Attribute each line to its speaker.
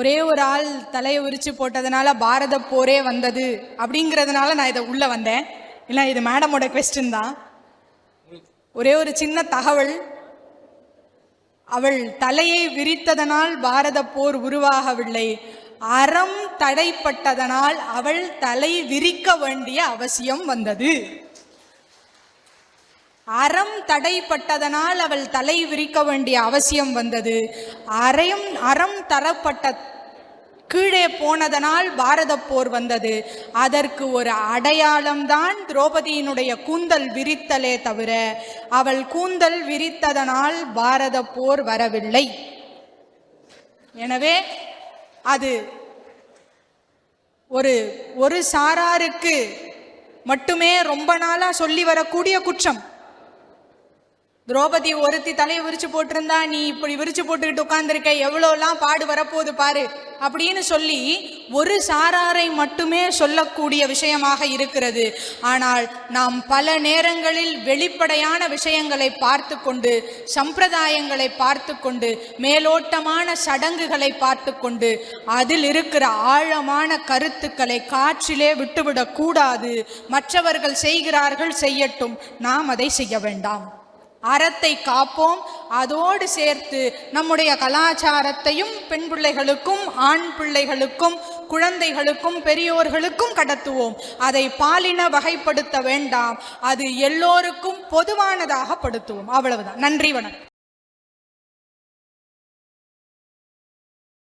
Speaker 1: ஒரே ஒரு ஆள் தலையை உரிச்சு போட்டதுனால பாரத போரே வந்தது அப்படிங்கிறதுனால நான் இதை உள்ள வந்தேன். இல்லை இது மேடமோட கொஸ்டின் தான். ஒரே ஒரு சின்ன தகவல். அவள் தலையை விரித்ததனால் பாரத போர் உருவாகவில்லை. அறம் தடைப்பட்டதனால் அவள் தலை விரிக்க வேண்டிய அவசியம் வந்தது. அறம் தடைப்பட்டதனால் அவள் தலை விரிக்க வேண்டிய அவசியம் வந்தது. அறம் அறம் தரப்பட்ட கீழே போனதனால் பாரத போர் வந்தது. அதற்கு ஒரு அடையாளம்தான் திரௌபதியினுடைய கூந்தல் விரித்தலே தவிர அவள் கூந்தல் விரித்ததனால் பாரத போர் வரவில்லை. எனவே அது ஒரு ஒரு சாராருக்கு மட்டுமே ரொம்ப நாளாக சொல்லி வரக்கூடிய குற்றம். திரௌபதி ஒருத்தி தலையை விரிச்சு போட்டிருந்தா நீ இப்படி விரிச்சு போட்டுக்கிட்டு உட்காந்துருக்க எவ்வளோலாம் பாடு வரப்போகுது பாரு அப்படின்னு சொல்லி ஒரு சாராரை மட்டுமே சொல்லக்கூடிய விஷயமாக இருக்கிறது. ஆனால் நாம் பல நேரங்களில் வெளிப்படையான விஷயங்களை பார்த்து கொண்டு சம்பிரதாயங்களை பார்த்து கொண்டு மேலோட்டமான சடங்குகளை பார்த்து கொண்டு அதில் இருக்கிற ஆழமான கருத்துக்களை காற்றிலே விட்டுவிடக்கூடாது. மற்றவர்கள் செய்கிறார்கள் செய்யட்டும். நாம் அதை செய்ய வேண்டாம். அறத்தை காப்போம். அதோடு சேர்த்து நம்முடைய கலாச்சாரத்தையும் பெண் பிள்ளைகளுக்கும் ஆண் பிள்ளைகளுக்கும் குழந்தைகளுக்கும் பெரியோர்களுக்கும் கடத்துவோம். அதை பாலின வகைப்படுத்த வேண்டாம். அது எல்லோருக்கும் பொதுவானதாக படுத்துவோம். அவ்வளவுதான். நன்றி வணக்கம்.